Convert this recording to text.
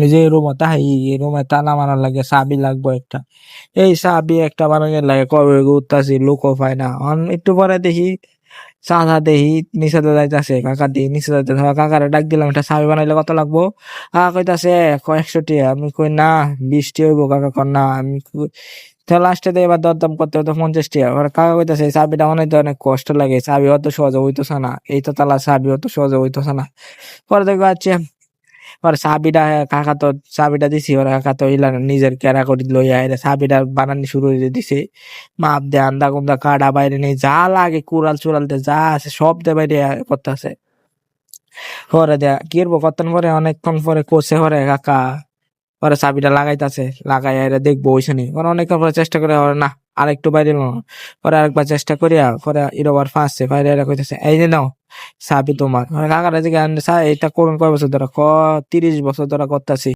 নিজে রুমে তাহাই রুমে তালা মারার লাগে, চাবি লাগবো একটা। এই চাবি একটা বানানোর লাগে, কবে ঘুরতাছি লোকও পায় না। একটু পরে দেখি চাঁদা দেখি নিচে যাইতাছে কাকা দি নিচে যাইতেছে কাকারে ডাক দিলাম, একটা চাবি বানাইলে কত লাগবো? কাকা কইতাছে টিয়া আমি কই, না বিশ হইব। কাকা কর না। আমি লাস্টে দিয়ে এবার দরদাম করতে হতো পঞ্চাশ টিয়া এবার কাকা কইতাছে, এই চাবিটা বানাইতে অনেক কষ্ট লাগে, চাবি অত সহজে হইতেছে না। এই তো তালা, চাবি অত সহজে হইতেছে না। পরে দেখব আচ্ছা পরে চাবিটা কাকা তো চাবিটা দিছি ওরা কাকা তো ইলা নিজের কেরা করে লইয়া আইরে চাবিটা বানানি শুরু করে দিছে। মাপ দে, আন্দা কুন্দা, কাটা বাইরে নেই, যা লাগে, কুড়াল চুড়ালতে যা আছে, সব দে বাইরে করতেছে। দেয়া কি করব, কতক্ষণ পরে, অনেকক্ষণ পরে কোসে পরে কাকা, পরে চাবিটা লাগাইতাছে, লাগাই দেখব, ওইখানে। ওরা অনেকক্ষণ পরে চেষ্টা করে ওরে না আরেকটু বাইরে নাও পরে আরেকবার চেষ্টা করিয়া, পরে ইরোবার ফাঁসছে বাইরে এরা কইতেছে, এই যে নাও সাবি তোমার। কাকারা যে এটা করুন কয় বছর ধরে? ক, তিরিশ বছর ধরা করতেছি।